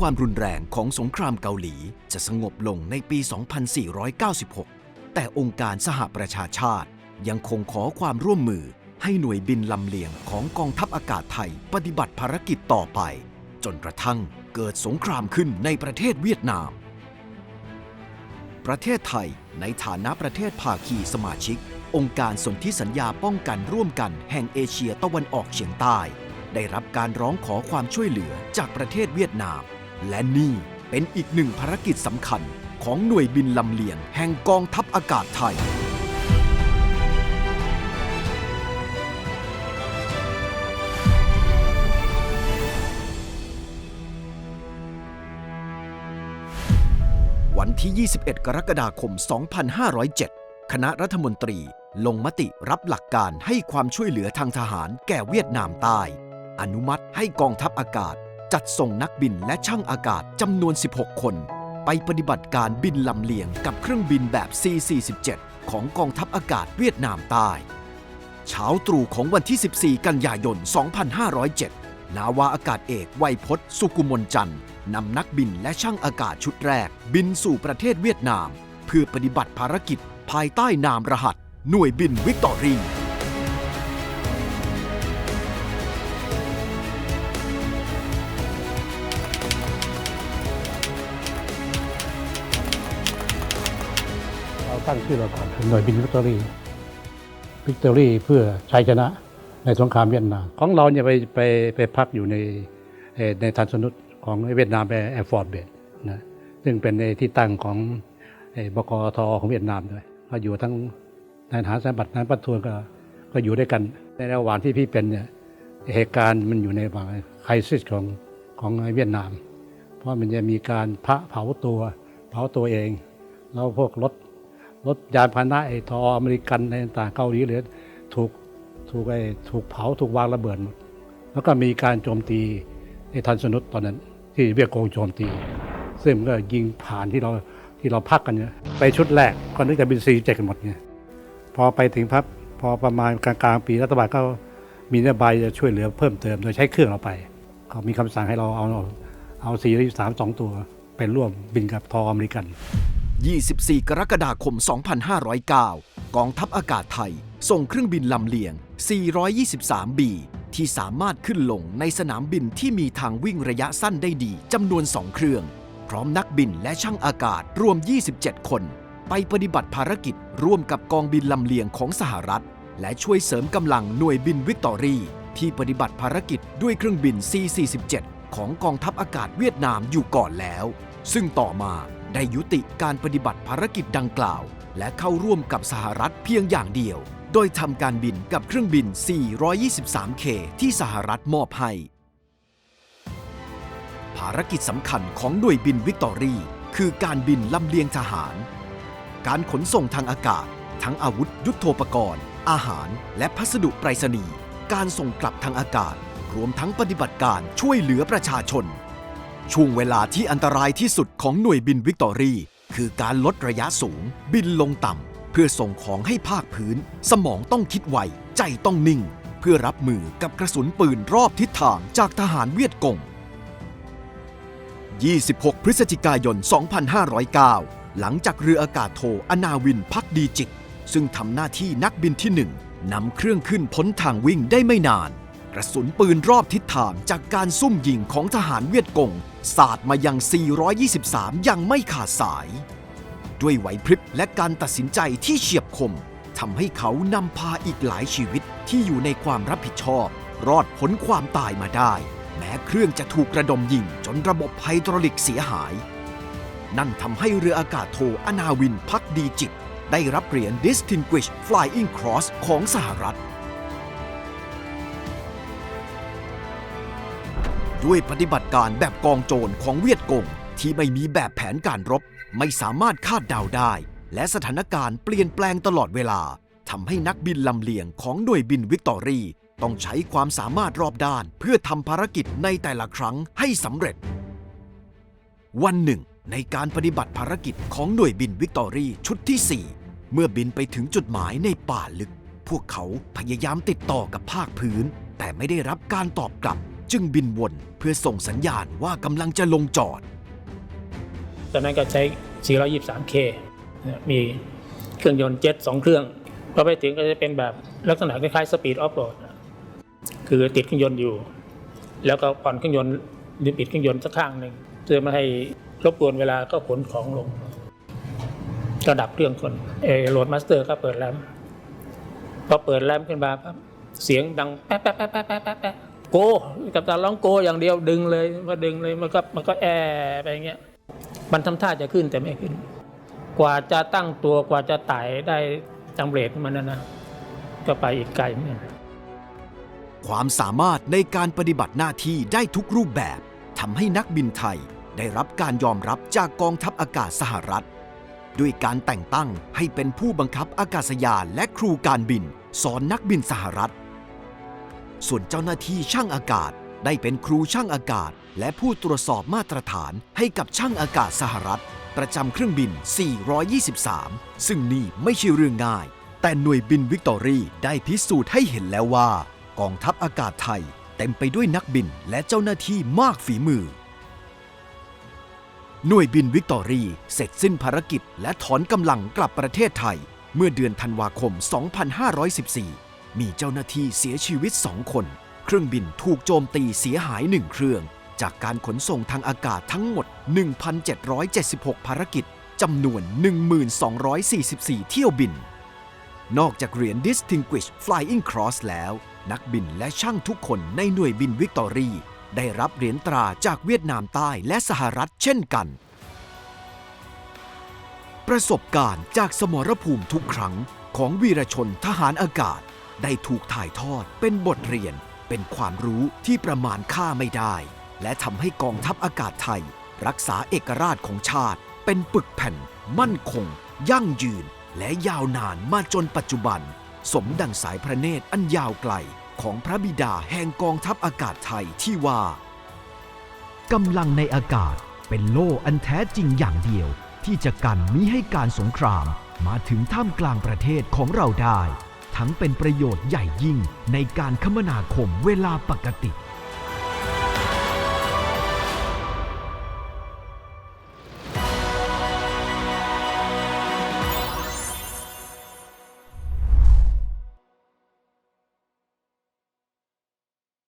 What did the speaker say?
ความรุนแรงของสงครามเกาหลีจะสงบลงในปี 2496 แต่องค์การสหประชาชาติยังคงขอความร่วมมือให้หน่วยบินลำเลียงของกองทัพอากาศไทยปฏิบัติภารกิจต่อไป จนกระทั่งเกิดสงครามขึ้นในประเทศเวียดนาม ประเทศไทยในฐานะประเทศภาคีสมาชิก องค์การสนธิสัญญาป้องกันร่วมกันแห่งเอเชียตะวันออกเฉียงใต้ ได้รับการร้องขอความช่วยเหลือจากประเทศเวียดนาม และนี่เป็นอีกหนึ่งภารกิจสำคัญของหน่วยบินลำเลียงแห่งกองทัพอากาศไทย วันที่ 21 กรกฎาคม 2507 คณะรัฐมนตรีลงมติรับหลักการให้ความช่วยเหลือทางทหารแก่เวียดนามใต้ อนุมัติให้กองทัพอากาศ จัดส่งนักบินและช่างอากาศจำนวน 16 คน ไปปฏิบัติการบินลำเลียงกับเครื่องบินแบบ C-47 ของกองทัพอากาศเวียดนามใต้เช้าตรู่ของวันที่ 14 กันยายน 2507 นาวาอากาศเอกไวยพจน์สุกุมลจันทร์นำนักบินและช่างอากาศชุดแรก บินสู่ประเทศเวียดนาม เพื่อปฏิบัติภารกิจภายใต้นามรหัส หน่วยบินวิกตอรี ตั้งชื่อเราก่อนคือหน่วยบินวิกตอรี่วิกตอรี่เพื่อชัยชนะในสงครามเวียดนาม ของเราเนี่ยไปไปไปพักอยู่ในในทันสนุษของเวียดนามแอร์ฟอร์ดเบสนะซึ่งเป็นในที่ตั้งของเอ่อบกทของเวียดนามด้วยก็อยู่ทั้งนายทหารสมบัตินายประทวนก็ก็อยู่ด้วยกันในระหว่างที่พี่เป็นเนี่ยเหตุการณ์มันอยู่ในระหว่างไครซิสของของเวียดนาม เพราะมันจะมีการพระเผาตัวเผาตัวเอง แล้วพวกรถ รถยานพาหนะไอ้ทออเมริกันในต่างเกาหลีเหรือถูกถูกไอ้ถูกเผาถูกวางระเบิดหมดแล้วก็มีการโจมตีไอ้ทันสนุษตอนนั้น ที่เวียดกงโจมตี ซึ่งมันก็ยิงผ่านที่เราที่เราพักกันเนี่ยไปชุดแรกก็นึกจะบินซีเจ็กันหมดเนี่ยพอไปถึงพับพอประมาณกลางๆปีรัฐบาลก็มีนโยบายจะช่วยเหลือเพิ่มเติมโดยใช้เครื่องเราไปเขามีคำสั่งให้เราเอาเอาสี่สามสองตัวไปร่วมบินกับทออเมริกัน 24 กรกฎาคม 2509 กองทัพอากาศไทย ส่งเครื่องบินลำเลียง 423B ที่สามารถขึ้นลงในสนามบินที่มีทางวิ่งระยะสั้นได้ดีจำนวน 2 เครื่อง พร้อมนักบินและช่างอากาศรวม 27 คน ไปปฏิบัติภารกิจร่วมกับกองบินลำเลียงของสหรัฐ และช่วยเสริมกำลังหน่วยบินวิกตอรี ที่ปฏิบัติภารกิจด้วยเครื่องบิน C-47 ของกองทัพอากาศเวียดนามอยู่ก่อนแล้ว ซึ่งต่อมา ได้ยุติการปฏิบัติภารกิจดังกล่าว และเข้าร่วมกับสหรัฐเพียงอย่างเดียว โดยทำการบินกับเครื่องบิน 423K ที่สหรัฐมอบให้ ภารกิจสำคัญของหน่วยบินวิกตอรีคือการบินลำเลียงทหาร การขนส่งทางอากาศ ทั้งอาวุธยุโทโธปกรณ์ อาหาร และพัสดุไปรษณีย์ การส่งกลับทางอากาศ รวมทั้งปฏิบัติการช่วยเหลือประชาชน ช่วงเวลาที่อันตรายที่สุดของหน่วยบินวิกตอรี คือการลดระยะสูง บินลงต่ำ เพื่อส่งของให้ภาคพื้น สมองต้องคิดไว ใจต้องนิ่ง เพื่อรับมือกับกระสุนปืนรอบทิศทางจากทหารเวียดกง 26 พฤศจิกายน 2509 หลังจากเรืออากาศโทอนาวินพักดีจิต ซึ่งทำหน้าที่นักบินที่หนึ่งนำเครื่องขึ้นพ้นทางวิ่งได้ไม่นาน กระสุนปืนรอบทิศทางจากการซุ่มยิงของทหารเวียดกงสาดมายัง 423 ยังไม่ขาดสาย ด้วยไหวพริบและการตัดสินใจที่เฉียบคมทำให้เขานำพาอีกหลายชีวิตที่อยู่ในความรับผิดชอบ รอดพ้นความตายมาได้ แม้เครื่องจะถูกกระดมยิงจนระบบไฮดรอลิกเสียหาย นั่นทำให้เรืออากาศโทอนาวินพักดีจิต ได้รับเหรียญ Distinguished Flying Cross ของสหรัฐ ด้วยปฏิบัติการแบบกองโจรของเวียดกงที่ไม่มีแบบแผนการรบ ไม่สามารถคาดเดาได้ และสถานการณ์เปลี่ยนแปลงตลอดเวลาทำให้นักบินลำเลียงของหน่วยบินวิกตอรีต้องใช้ความสามารถรอบด้านเพื่อทำภารกิจในแต่ละครั้งให้สำเร็จ วันหนึ่ง ในการปฏิบัติภารกิจของหน่วยบินวิกตอรีชุดที่ 4 เมื่อบินไปถึงจุดหมายในป่าลึก พวกเขาพยายามติดต่อกับภาคพื้น แต่ไม่ได้รับการตอบกลับ จึงบินวนเพื่อส่งสัญญาณว่ากำลังจะลงจอด ตอนนั้นก็ใช้ 423K มีเครื่องยนต์เจ็ตสองเครื่องพอไปถึงก็จะเป็นแบบลักษณะคล้ายๆสปีดออฟโรดคือติดเครื่องยนต์อยู่ แล้วก็ผ่อนเครื่องยนต์หรือปิดเครื่องยนต์สักข้างหนึ่งเพื่อไม่ให้รบกวนเวลาก็ขนของลงก็ดับเครื่องคนเอโหลดมาสเตอร์ก็เปิดแรมพอเปิดแรมขึ้นมาปั๊บเสียงดังแป๊ะแป๊ะแป๊ะแป๊ะแป๊ะแป๊ะ โกกับตาร้องโกอย่างเดียวดึงเลยมาดึงเลยมันก็มันก็แอไปอย่างเงี้ยมันทำท่าจะขึ้นแต่ไม่ขึ้น กว่าจะตั้งตัวกว่าจะไต่ได้จังเบรดมันนะนะก็ไปอีกไกลเหมือนกันความสามารถในการปฏิบัติหน้าที่ได้ทุกรูปแบบทำให้นักบินไทยได้รับการยอมรับจากกองทัพอากาศสหรัฐ ด้วยการแต่งตั้งให้เป็นผู้บังคับอากาศยานและครูการบิน สอนนักบินสหรัฐ ส่วนเจ้าหน้าที่ช่างอากาศ ได้เป็นครูช่างอากาศ และผู้ตรวจสอบมาตรฐานให้กับช่างอากาศสหรัฐ ประจำเครื่องบิน 423 ซึ่งนี่ไม่ใช่เรื่องง่าย แต่หน่วยบินวิกตอรี่ได้พิสูจน์ให้เห็นแล้วว่า กองทัพอากาศไทย เต็มไปด้วยนักบินและเจ้าหน้าที่มากฝีมือหน่วยบินวิกตอรี่เสร็จสิ้นภารกิจและถอนกำลังกลับประเทศไทย เมื่อเดือนธันวาคม 2514 มีเจ้าหน้าที่เสียชีวิต2คน เครื่องบินถูกโจมตีเสียหาย1เครื่อง จากการขนส่งทางอากาศทั้งหมด 1,776 ภารกิจจำนวน 1,244 เที่ยวบิน นอกจากเหรียญ Distinguished Flying Cross แล้ว นักบินและช่างทุกคนในหน่วยบินวิกตอรี ได้รับเหรียญตราจากเวียดนามใต้และสหรัฐเช่นกัน ประสบการณ์จากสมรภูมิทุกครั้งของวีรชนทหารอากาศ ได้ถูกถ่ายทอดเป็นบทเรียน เป็นความรู้ที่ประมาณค่าไม่ได้ และทำให้กองทัพอากาศไทย รักษาเอกราชของชาติ เป็นปึกแผ่น มั่นคง ยั่งยืน และยาวนานมาจนปัจจุบัน สมดังสายพระเนตรอันยาวไกลของพระบิดาแห่งกองทัพอากาศไทยที่ว่ากำลังในอากาศเป็นโล่อันแท้จริงอย่างเดียว ที่จะกันมิให้การสงครามมาถึงท่ามกลางประเทศของเราได้ ทั้งเป็นประโยชน์ใหญ่ยิ่งในการคมนาคมเวลาปกติ